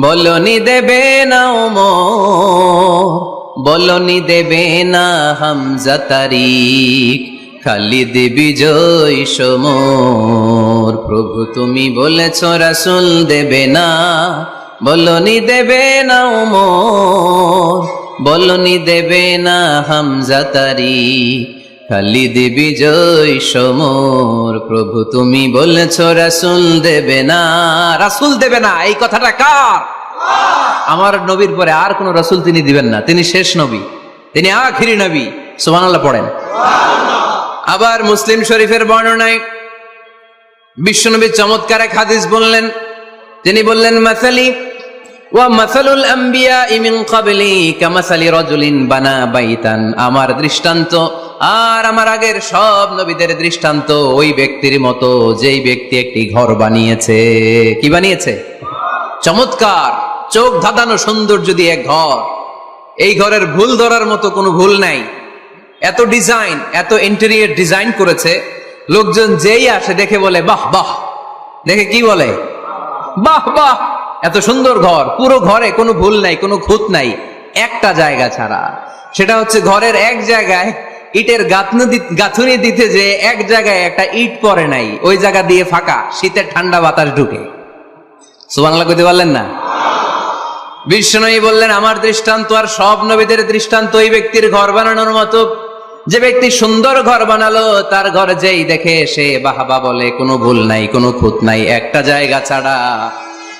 বলনি দেবে না ওমর, বলনি দেবে না হামজা তারিক, খালিদ বিজয় সমর। প্রভু তুমি বলেছ, রাসুল দেবে না, বলনি দেবে না ওমর, বলনি দেবে না হামজা তারিক। খালিদ বিজয় সমর, প্রভু তুমি বলেছ রাসুল দেবে না। রাসুল দেবে না, এই কথাটা কার? আমার নবীর পরে আর কোন রাসুল তিনি দিবেন না। তিনি শেষ নবী, তিনি আখিরি নবী, সুবহানাল্লাহ পড়েন। আবার মুসলিম শরীফের বর্ণনায় বিশ্বনবী চমৎকার এক হাদিস বললেন তিনি বললেন, মাসালি আমার দৃষ্টান্ত, আর আমার আগের সব নবীদের দৃষ্টান্ত ওই ব্যক্তির মতো যেই ব্যক্তি একটি ঘর বানিয়েছে। কি বানিয়েছে? চমৎকার, চোখ ধাঁধানো সৌন্দর্য দিয়ে এক ঘর, এই ঘরের ভুল ধরার মতো কোনো ভুল নাই। এত ডিজাইন, এত ইন্টেরিয়ার ডিজাইন করেছে, লোকজন যেই আসে দেখে বলে, বাহ বাহ। দেখে কি বলে? বাহ বাহ। এত সুন্দর ঘর, পুরো ঘরে কোনো ভুল নাই, কোনো খুঁত নাই, একটা জায়গা ছাড়া। সেটা হচ্ছে ঘরের এক জায়গায় ইটের গাঁথনি দিতে যে এক জায়গায় একটা ইট পরে নাই, ওই জায়গা দিয়ে ফাঁকা, শীতের ঠান্ডা বাতাস ঢুকে। সুবাংলা কইতে পারলেন না? বিষ্ণনয়ী বললেন, আমার দৃষ্টান্ত আর সব নবীদের দৃষ্টান্ত ওই ব্যক্তির ঘর বানানোর মতো। যে ব্যক্তি সুন্দর ঘর বানালো, তার ঘর যেই দেখে সে বাহাবা বলে, কোনো ভুল নাই, কোনো খুঁত নাই, একটা জায়গা ছাড়া।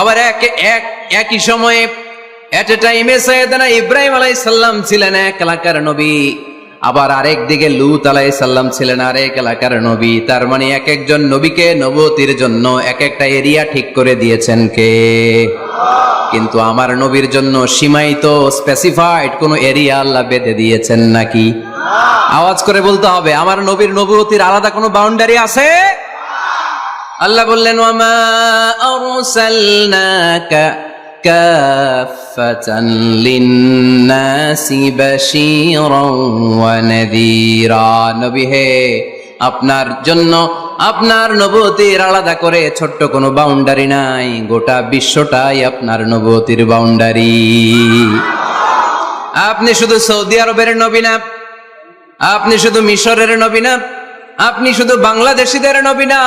আবার এক এক, একই সময়ে এট এ টাইমে সৈয়দনা ইব্রাহিম আলাইসাল্লাম ছিলেন এক এলাকার নবী। আবার আরেক দিকে লুত আলাই সাল্লাম ছিলেন আরেক এলাকার নবী। তার মানে এক একজন নবীকে নবতির জন্য এক একটা এরিয়া ঠিক করে দিয়েছেন কে? কিন্তু আমার নবীর জন্য সীমায়িত স্পেসিফাইড কোনো এরিয়া আল্লাহ বেঁধে দিয়েছেন নাকি? আওয়াজ করে বলতে হবে, আমার নবীর নবতির আলাদা কোনো বাউন্ডারি আছে? আল্লাহ বললেন আপনার জন্য আপনার নবতির আলাদা করে ছোট্ট কোনো বাউন্ডারি নাই, গোটা বিশ্বটাই আপনার নবতির বাউন্ডারি। আপনি শুধু সৌদি আরবের নবী না, আপনি শুধু মিশরের নবী না, আপনি শুধু বাংলাদেশিদের নবী না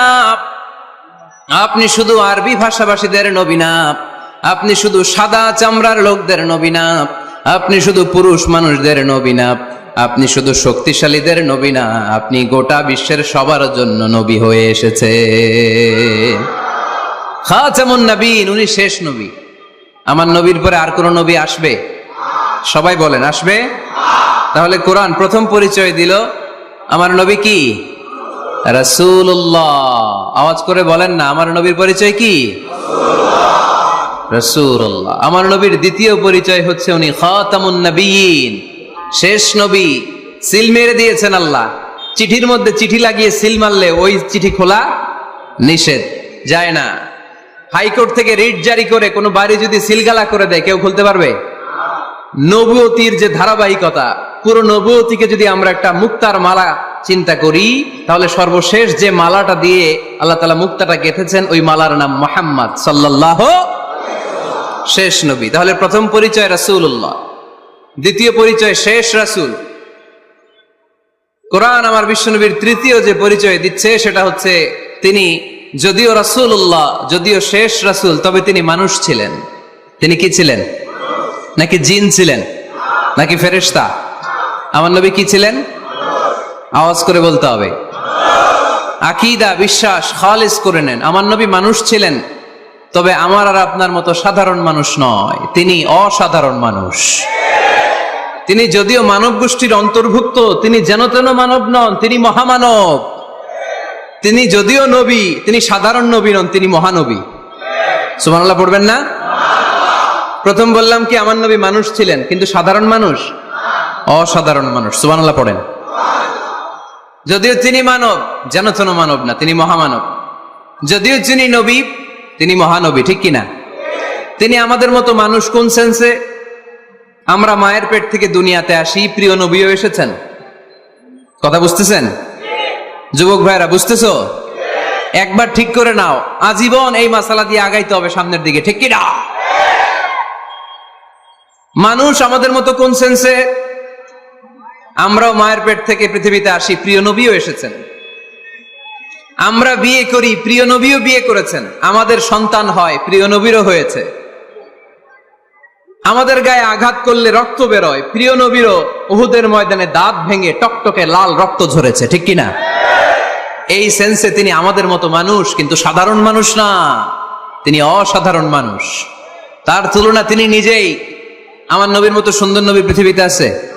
আপনি শুধু আরবি ভাষাভাষীদের নবী না, আপনি শুধু সাদা চামড়ার লোকদের নবী না, আপনি শুধু পুরুষ মানুষদের নবী না, আপনি শুধু শক্তিশালীদের নবী না, আপনি গোটা বিশ্বের সবার জন্য নবী হয়ে এসেছে। খাচামুন নবীন, উনি শেষ নবী। আমার নবীর পরে আর কোন নবী আসবে? সবাই বলেন, আসবে? তাহলে কোরআন প্রথম পরিচয় দিল। আমার নবী কি? রসুল্লাহ আওয়াজ করে বলেন না, আমার নবীর পরিচয় কি? রসুল্লাহ আমার নবীর দ্বিতীয় পরিচয় হচ্ছে উনি খাতামুন নবীন। শেষ নবী। সিল মেরে দিয়েছেন আল্লাহ। চিঠির মধ্যে চিঠি লাগিয়ে সিল মারলে ওই চিঠি খোলা নিষেধ, যায় না। হাইকোর্ট থেকে রিট জারি করে কোনো বাড়ি যদি সিলগালা করে দেয়, কেউ খুলতে পারবে? নবুয়তির যে ধারাবাহিকতা, পুরো নবুয়তিকে যদি আমরা একটা মুক্তার মালা চিন্তা করি, তাহলে সর্বশেষ যে মালাটা দিয়ে আল্লাহ তালা মুক্তাটা গেঁথেছেন, ওই মালার নাম মোহাম্মদ সাল্লাহ শেষ নবী। তাহলে প্রথম পরিচয় রাসূলুল্লাহ, দ্বিতীয় পরিচয় শেষ রাসূল। কোরআন আমার বিশ্বনবীর তৃতীয় যে পরিচয় দিচ্ছে, সেটা হচ্ছে তিনি যদিও রাসূলুল্লাহ, যদিও শেষ রাসূল, তবে তিনি মানুষ ছিলেন। তিনি কি ছিলেন? নাকি জিন ছিলেন? নাকি ফেরেশতা? আমার নবী কি ছিলেন? আওয়াজ করে বলতে হবে। আকিদা, বিশ্বাস, খালিস করে নেন। আমার নবী মানুষ ছিলেন, তবে আমার আর আপনার মতো সাধারণ মানুষ নয়। তিনি অসাধারণ মানুষ। তিনি যদিও মানব গোষ্ঠীর অন্তর্ভুক্ত, তিনি যেন তেন মানব নন, তিনি মহামানব। তিনি যদিও নবী, তিনি সাধারণ নবী নন, তিনি মহানবী। সুবহানাল্লাহ, পড়বেন না? প্রথম বললাম কি, আমার নবী মানুষ ছিলেন, কিন্তু সাধারণ মানুষ? অসাধারণ মানুষ। সুবহানাল্লাহ, পড়েন। যদিও তিনি মানব, যেন তেন মানব না, তিনি মহামানব। যদিও তিনি নবী, তিনি মহানবী, ঠিক কিনা? তিনি আমাদের মতো মানুষ কোন সেন্সে আমরা মায়ের পেট থেকে দুনিয়াতে আসি, প্রিয় নবীও এসেছেন। কথা বুঝতেছেন? যুবক ভাইরা, বুঝতেছ? একবার ঠিক করে নাও, আজীবন এই মাসালা দিয়ে আগাইতে হবে সামনের দিকে, ঠিক কিনা? মানুষ আমাদের মতো কোন সেন্সে আমরাও মায়ের পেট থেকে পৃথিবীতে আসি, প্রিয় নবীও এসেছেন। আমরা বিয়ে করি, প্রিয় নবীও বিয়ে করেছেন। আমাদের সন্তান হয়, প্রিয় নবীরও হয়েছে। আমাদের গায়ে আঘাত করলে রক্ত বেরোয়, প্রিয় নবীরও উহুদের ময়দানে দাঁত ভেঙে টকটকে লাল রক্ত ঝরেছে, ঠিক কিনা? এই সেন্সে তিনি আমাদের মতো মানুষ, কিন্তু সাধারণ মানুষ না। তিনি অসাধারণ মানুষ। তার তুলনা তিনি নিজেই। আমার নবীর মতো সুন্দর নবী পৃথিবীতে আছে।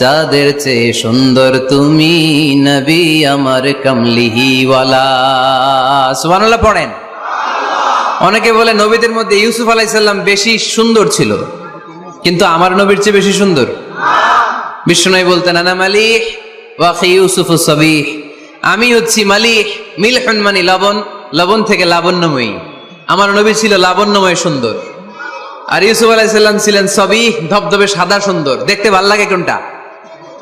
চাঁদের চেয়ে সুন্দর তুমি নবী আমার কমলিহিওয়ালা। সুবহানাল্লাহ পড়েন। অনেকে বলে নবীদের মধ্যে ইউসুফ আলাইসাল্লাম বেশি সুন্দর ছিল, কিন্তু আমার নবীর চেয়ে বেশি সুন্দর। বিষ্ণু বলতেন, আনা মালিহ ওয়াকি ইউসুফ সবিহ। আমি হচ্ছি মালিহ, মিলহন মানি লবণ লবণ থেকে লাবণ্যময়ী। আমার নবী ছিল লাবণ্যময় সুন্দর। আর ইউসুফ আলাইসাল্লাম ছিলেন সবিহ, ধবধবে সাদা সুন্দর। দেখতে ভালো লাগে কোনটা?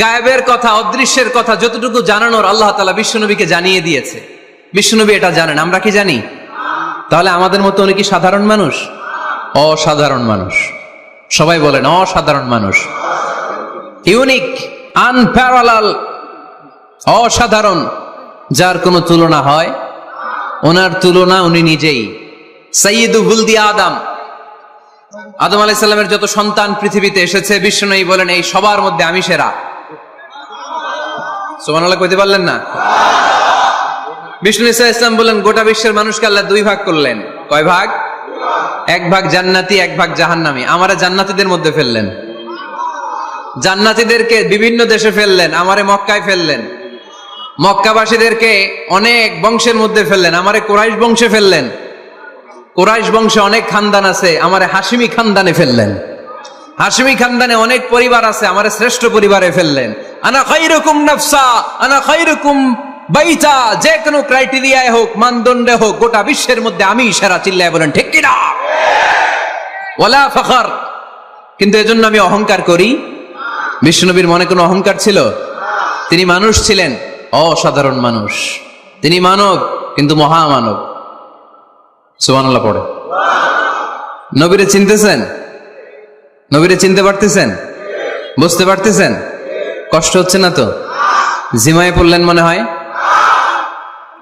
গায়েবের কথা, অদৃশ্যের কথা যতটুকু জানানোর আল্লাহ তালা বিশ্বনবীকে জানিয়ে দিয়েছে। বিশ্বনবী এটা জানেন, আমরা কি জানি? তাহলে আমাদের মতো উনি কি সাধারণ মানুষ? অসাধারণ মানুষ। সবাই বলেন, অসাধারণ মানুষ। ইউনিক, আনপ্যারালাল, অসাধারণ। যার কোনো তুলনা হয়, ওনার তুলনা উনি নিজেই। সৈয়দ হুলদি আদম। আদম আলাইসাল্লামের যত সন্তান পৃথিবীতে এসেছে বিষ্ণু বলেন, এই সবার মধ্যে আমি সেরা। সোমান আল্লাহ কইতে পারলেন না? বিষ্ণু ইসা ইসলাম বললেন, গোটা বিশ্বের মানুষকে আল্লাহ দুই ভাগ করলেন। কয় ভাগ? এক ভাগ জান্নাতি, এক ভাগ জাহান্নামি। আমারে জান্নাতিদের মধ্যে ফেললেন। জান্নাতিদেরকে বিভিন্ন দেশে ফেললেন, আমারে মক্কায় ফেললেন। মক্কাবাসীদেরকে অনেক বংশের মধ্যে ফেললেন, আমারে কোরাইশ বংশে ফেললেন। কোরাইশ বংশে অনেক খানদান আছে, আমারে হাসিমি খানদানে ফেললেন। হাসিমি খানদানে অনেক পরিবার আছে, আমারে শ্রেষ্ঠ পরিবারে ফেললেন। আনা খাইরুকুম নাফসা, আনা খাইরুকুম বাইটা যে কোনো ক্রাইটেরিয়ায় হোক, মানদণ্ডে হোক, গোটা বিশ্বের মধ্যে আমি সেরা চিল্লায় বলেন, ঠিক কিনা? ওলা ফখর। কিন্তু এজন্য আমি অহংকার করি। বিষ্ণুনবীর মনে কোনো অহংকার ছিল? তিনি মানুষ ছিলেন, অসাধারণ মানুষ। তিনি মানব, কিন্তু মহামানব। সুবহানাল্লাহ পড়ে। নবীরে চিনতেছেন? নবীরে চিনতে পারতেছেন? বুঝতে পারতেছেন? কষ্ট হচ্ছে না তো? জিমায় পড়লেন মনে হয়?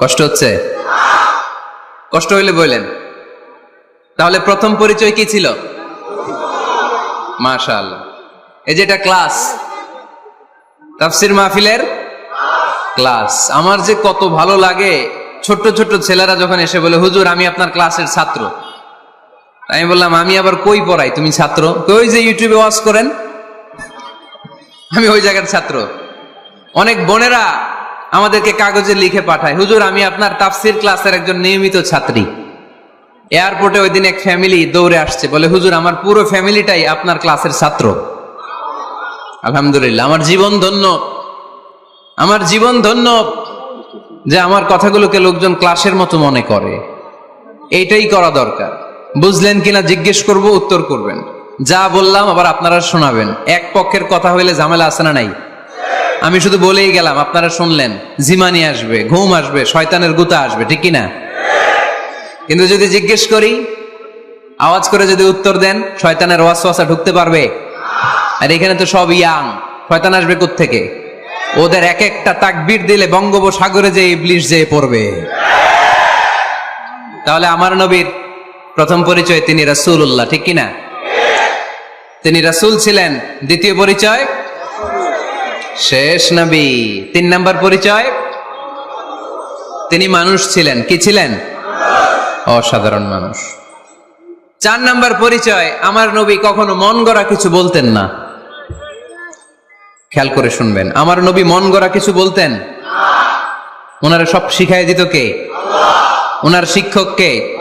কষ্ট হচ্ছে? কষ্ট হইলে বললেন, তাহলে প্রথম পরিচয় কি ছিল? মাশাআল্লাহ। এই যে এটা ক্লাস, তাফসির মাহফিলের ক্লাস। আমার যে কত ভালো লাগে, ছোট্ট ছোট্ট ছেলেরা যখন এসে বলে, হুজুর, আমি আপনার ক্লাসের ছাত্র। আমি বললাম, আমি আবার কই পড়াই? তুমি ছাত্র? কই যে ইউটিউবে ওয়াজ করেন? আমি ওই জায়গার ছাত্র। অনেক বোনেরা আমাদেরকে কাগজে লিখে পাঠায়। হুজুর, আমি আপনার তাফসির ক্লাসের একজন নিয়মিত ছাত্রী। এয়ারপোর্টে ওই দিন এক ফ্যামিলি দৌড়ে আসছে। বলে, হুজুর, আমার পুরো ফ্যামিলিটাই আপনার ক্লাসের ছাত্র। আলহামদুলিল্লাহ, আমার জীবন ধন্য। আমার জীবন ধন্য যে আমার কথাগুলোকে লোকজন ক্লাসের মতো মনে করে। এইটাই করা দরকার। বুঝলেন কিনা জিজ্ঞেস করব, উত্তর করবেন। যা বললাম আবার আপনারা শোনাবেন। এক পক্ষের কথা হইলে ঝামেলা আছে না নাই? আমি শুধু বলেই গেলাম, আপনারা শুনলেন, জিমানি আসবে, ঘুম আসবে, শয়তানের গুতা আসবে, ঠিক কিনা? কিন্তু যদি জিজ্ঞেস করি, আওয়াজ করে যদি উত্তর দেন, শয়তানের ওয়াসওয়াসা ঢুকতে পারবে? আর এখানে তো সব ইয়াং, শয়তান আসবে থেকে ওদের এক একটা তাকবীর দিলে বঙ্গোপসাগরে যে ইবলিশ যে পড়বে। তাহলে আমার নবীর প্রথম পরিচয় তিনি রাসূলুল্লাহ, ঠিক কিনা? তিনি রাসুল ছিলেন। দ্বিতীয় পরিচয়? শেষ নবী। তিন নাম্বার পরিচয়? তিনি মানুষ ছিলেন। কি ছিলেন? অসাধারণ মানুষ। চার নাম্বার পরিচয়, আমার নবী কখনো মন গড়া কিছু বলতেন না। খেয়াল করে শুনবেন, আমার নবী মন গড়া কিছু বলতেন? ওনারা সব শিখাই দিত কে? ওনার শিক্ষক কে?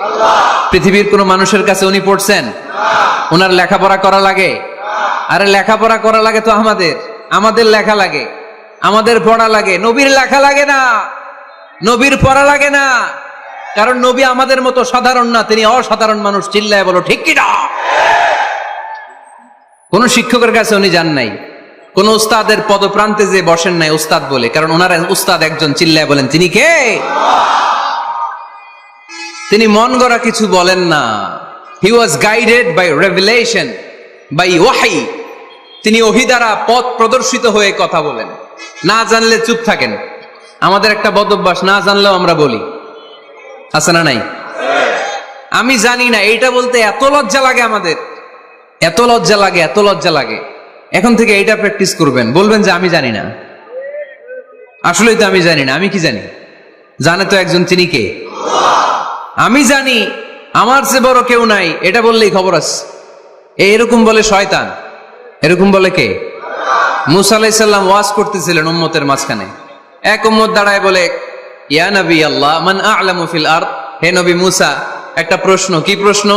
পৃথিবীর কোন মানুষের কাছে উনি পড়ছেন? ওনার লেখাপড়া করা লাগে? আরে লেখাপড়া করা লাগে তো আমাদের। আমাদের লেখা লাগে। আমাদের পড়া লাগে। নবীর লেখা লাগে না। নবীর পড়া লাগে না। কারণ নবী আমাদের মতো সাধারণ না, তিনি অসাধারণ মানুষ। চিল্লায় বলো, ঠিক কিনা? কোন শিক্ষকের কাছে উনি যান নাই। কোন উস্তাদের পদপ্রান্তে যে বসেন নাই উস্তাদ বলে। কারণ ওনার উস্তাদ একজন, চিল্লায় বলেন, তিনি কে? তিনি মন গড়া কিছু বলেন না। He was guided by revelation by ওয়াহাই তিনি ওহি দ্বারা পথ প্রদর্শিত হয়ে কথা বলেন। না জানলে চুপ থাকেন। আমাদের একটা বদ অভ্যাস, না জানলেও আমরা বলি। আছে না নাই? আমি জানি না, এইটা বলতে এত লজ্জা লাগে আমাদের। এত লজ্জা লাগে, এত লজ্জা লাগে। এখন থেকে এইটা প্র্যাকটিস করবেন। বলবেন যে আমি জানি না। আসলেই তো আমি জানি না, আমি কি জানি? জানে তো একজন, তিনি কে? আমি জানি আমার চেয়ে বড় কেউ নাই, এটা বললেই খবর আছে। এরকম বলে শয়তান, এরকম বলে কে? মুসা আলাইসাল্লাম ওয়াজ করতেছিলেন উম্মতের মাঝখানে। এক উম্মত দাঁড়ায় বলে, ইয়া নবী আল্লাহ, মান আ'লামু আরদ? হে নবী মুসা, একটা প্রশ্ন, কি প্রশ্ন?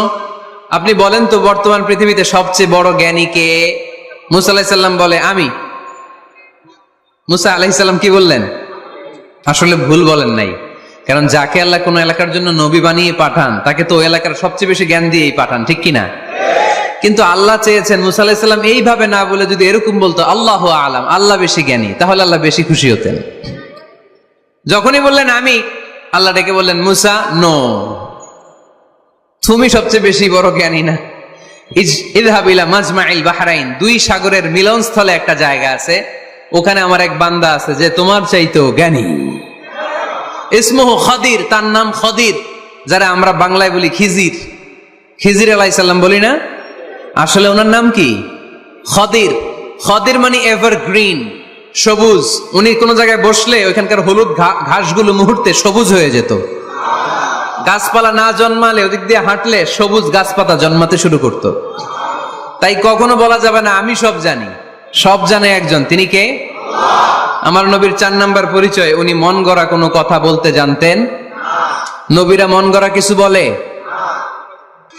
আপনি বলেন তো, বর্তমান পৃথিবীতে সবচেয়ে বড় জ্ঞানী কে? মুসা আলাইসাল্লাম বলে, আমি। মুসা আলাইসাল্লাম কি বললেন? আসলে ভুল বলেন নাই। কারণ যাকে আল্লাহ কোন এলাকার জন্য নবী বানিয়ে পাঠান, তাকে তো এলাকার সবচেয়ে বেশি জ্ঞান দিয়েই পাঠান, ঠিক কিনা কিন্তু আল্লাহ চেয়েছেন, মুসা আলাহিসাল্লাম এইভাবে না বলে যদি এরকম বলতো, আল্লাহ আলাম, আল্লাহ বেশি জ্ঞানী তাহলে আল্লাহ বেশি খুশি হতেন। যখনই বললেন, আমি আল্লাহ ডেকে বললেন, মুসা, নো। তুমি সবচেয়ে বেশি বড় জ্ঞানী না। ইজ- ইযহাবিলা মাজমাইল বাহরাইন, দুই সাগরের মিলনস্থলে একটা জায়গা আছে, ওখানে আমার এক বান্দা আছে যে তোমার চাইতেও জ্ঞানী। ইসমহ খদির, তার নাম খদির, যারা আমরা বাংলায় বলি খিজির। খিজির আলাইসাল্লাম বলি না? আসলে ওনার নাম কি? খদির। খদির মানে এভার গ্রিন সবুজ। উনি কোন জায়গায় বসলে ওইখানকার হলুদ ঘাসগুলো মুহূর্তে সবুজ হয়ে যেত। গাছপালা না জন্মালে ওদিক দিয়ে হাঁটলে সবুজ গাছপাতা জন্মাতে শুরু করত। তাই কখনো বলা যাবে না, আমি সব জানি। সব জানে একজন, তিনি কে? আমার নবীর চার নাম্বার পরিচয়, উনি মন গড়া কোনো কথা বলতে জানতেন? নবীরা মন গড়া কিছু বলে?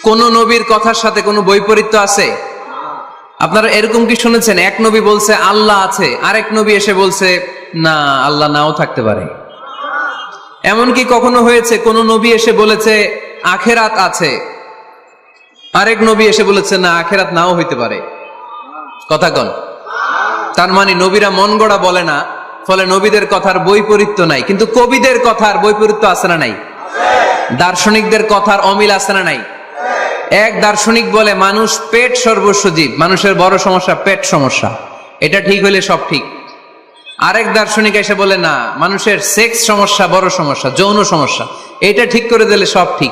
কোন নবীর কথার সাথে কোনো বৈপরীত্য আছে? আপনারা এরকম কি শুনেছেন? এক নবী বলছে, আল্লাহ আছে। আরেক নবী এসে বলছে, না, আল্লাহ নাও থাকতে পারে। এমনকি কখনো হয়েছে, কোন নবী এসে বলেছে, আখেরাত আছে। আরেক নবী এসে বলেছে, না, আখেরাত নাও হইতে পারে। কথা কন। তার মানে নবীরা মন গড়া বলে না, ফলে নবীদের কথার বৈপরীত্য নাই। কিন্তু কবিদের কথার বৈপরীত্য আছে না নাই? দার্শনিকদের কথার অমিল আছে না নাই? এক দার্শনিক বলে, মানুষ পেট সর্বস্ব জীব, মানুষের বড় সমস্যা পেট সমস্যা। এটা ঠিক হইলে সব ঠিক। আরেক দার্শনিক এসে বলে, না, মানুষের সেক্স সমস্যা, বড় সমস্যা, যৌন সমস্যা, এটা ঠিক করে দিলে সব ঠিক।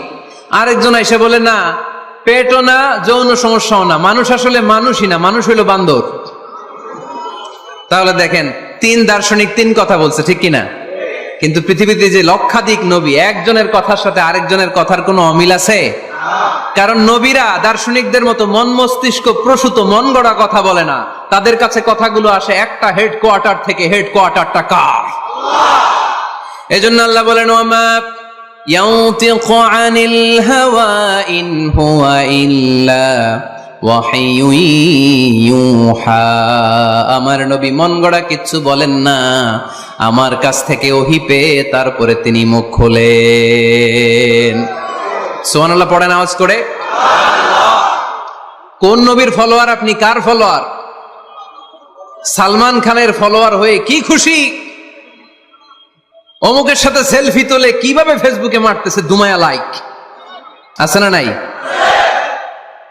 আরেকজন এসে বলে, না, পেটও না, যৌন সমস্যাও না। মানুষ আসলে মানুষই না, মানুষ হইল বান্দর তাহলে দেখেন তিন দার্শনিক তিন কথা বলছে ঠিক কিনা কিন্তু পৃথিবীতে যে লক্ষাধিক নবী একজনের কথার সাথে আরেকজনের কথার কোনো অমিল আছে কারণ নবীরা দার্শনিকদের মতো মন মস্তিষ্ক প্রসূত মন গড়া কথা বলে না তাদের কাছে কথাগুলো আসে একটা হেড কোয়ার্টার থেকে হেড কোয়ার্টারটা কার এজন্য আল্লাহ বলেন ওমা ينطق عن الهوى إن هو إلا وحي يوحى আমার নবী মন গড়া কিচ্ছু বলেন না। আমার কাছ থেকে ওহি পেয়ে তারপরে তিনি মুখ খোলেন। সোহানাল্লাহ পড়েন আওয়াজ করে। কোন নবীর ফলোয়ার আপনি? কার ফলোয়ার? সালমান খানের ফলোয়ার হয়ে কি খুশি? অমুকের সাথে সেলফি তোলে কীভাবে ফেসবুকে মারতেছে? দুমায়া লাইক। আছে না নাই?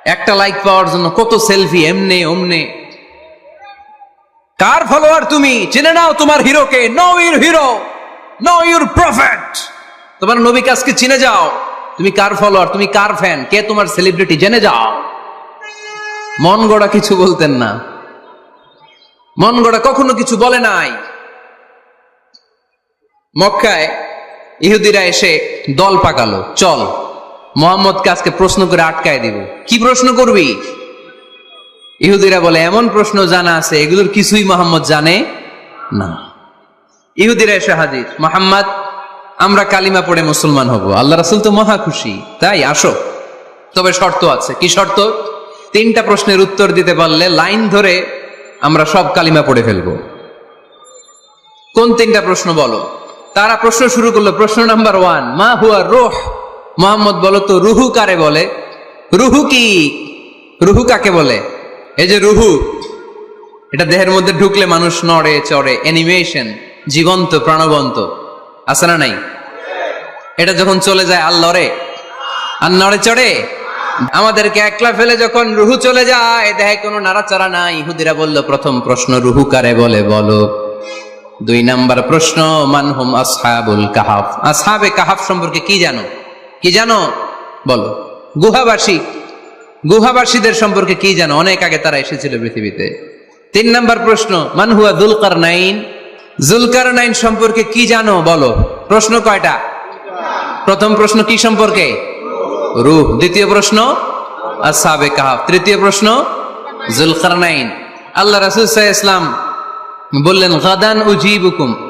একটা লাইক পাওয়ার জন্য কত সেলফি এমনে, অমনে। কার ফলোয়ার তুমি? জেনে নাও তোমার হিরোকে know your hero know your prophet তোমার নবী কাজকে চিনে যাও। তুমি কার ফলোয়ার তুমি কার ফ্যান কে তোমার সেলিব্রিটি জেনে যাও। মন গড়া কিছু বলতেন না। মন গড়া কখনো কিছু বলে নাই। মক্কায় ইহুদিরা এসে দল পাকালো। চল। মোহাম্মদকে আজকে প্রশ্ন করে আটকায় দিব। কি প্রশ্ন করবি? ইহুদিরা বলে, এমন প্রশ্ন জানা আছে, এগুলোর কিছুই মোহাম্মদ জানে না। ইহুদিরা এসে হাজির, মোহাম্মদ, আমরা কালিমা পড়ে মুসলমান হব। আল্লাহ রাসুল তো মহা খুশি। তাই, আসো। তবে শর্ত আছে। কি শর্ত? তিনটা প্রশ্নের উত্তর দিতে পারলে লাইন ধরে আমরা সব কালিমা পড়ে ফেলব। কোন তিনটা প্রশ্ন বলো? তারা প্রশ্ন শুরু করল, প্রশ্ন নাম্বার ওয়ান, মা হুয়া রোহ? মোহাম্মদ বলো তো, রুহু কারে বলে? রুহু কি? রুহু কাকে বলে? এই যে রুহু, এটা দেহের মধ্যে ঢুকলে মানুষ নড়ে, চড়ে অ্যানিমেশন জীবন্ত, প্রাণবন্ত। আছে না নাই? এটা যখন চলে যায় আর লড়ে আর নড়ে চড়ে? আমাদেরকে একলা ফেলে যখন রুহু চলে যায়, দেহে কোনো নাড়াচাড়া নাই। ইহুদিরা বলল, প্রথম প্রশ্ন, রুহু কারে বলে? বলো। দুই নাম্বার প্রশ্ন মানহুম আসহাবুল কাহাফ? আসহাবে কাহাফ সম্পর্কে কি জানো? কি জানো? বলো। গুহাবাসী। গুহাবাসীদের সম্পর্কে কি জানো? অনেক আগে তারা এসেছিল পৃথিবীতে। তিন নাম্বার প্রশ্ন মানহুয়া দুলকার নাইন জুলকার নাইন সম্পর্কে কি জানো? বলো। প্রশ্ন কয়টা? প্রথম প্রশ্ন কি সম্পর্কে? রূপ দ্বিতীয় প্রশ্ন আসহাবে কাহাফ। তৃতীয় প্রশ্ন জুলকার নাইন আল্লাহ রাসুল ইসলাম বললেন, গাদান উজিবুকুম।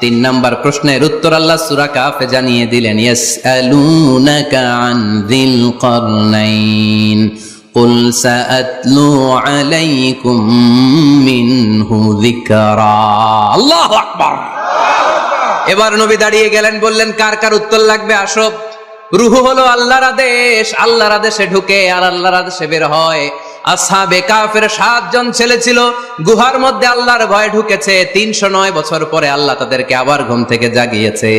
তিন নাম্বার প্রশ্নের উত্তর আল্লাহ সূরা কাফে জানিয়ে দিলেন ইয়াসআলুনাকা আন যিল কারনাইন قل سأتلو عليكم منه ذكرا الله أكبر এবার নবী দাঁড়িয়ে গেলেন বললেন কার কার উত্তর লাগবে আসো রুহু হলো আল্লাহর আদেশ আল্লাহর আদেশে ঢুকে আর আল্লাহর আদেশে বের হয় আসহাবে কাফের সাতজন ছেলে ছিল। গুহার মধ্যে আল্লাহর ভয় ঢুকেছে। তিনশো নয় বছর পরে আল্লাহ তাদেরকে আবার ঘুম থেকে জাগিয়েছে।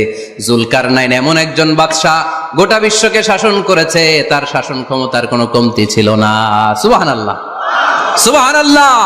জুলকার নাইন এমন একজন বাদশাহ গোটা বিশ্বকে শাসন করেছে। তার শাসন ক্ষমতার কোনো কমতি ছিল না। সুবাহান আল্লাহ সুবাহান আল্লাহ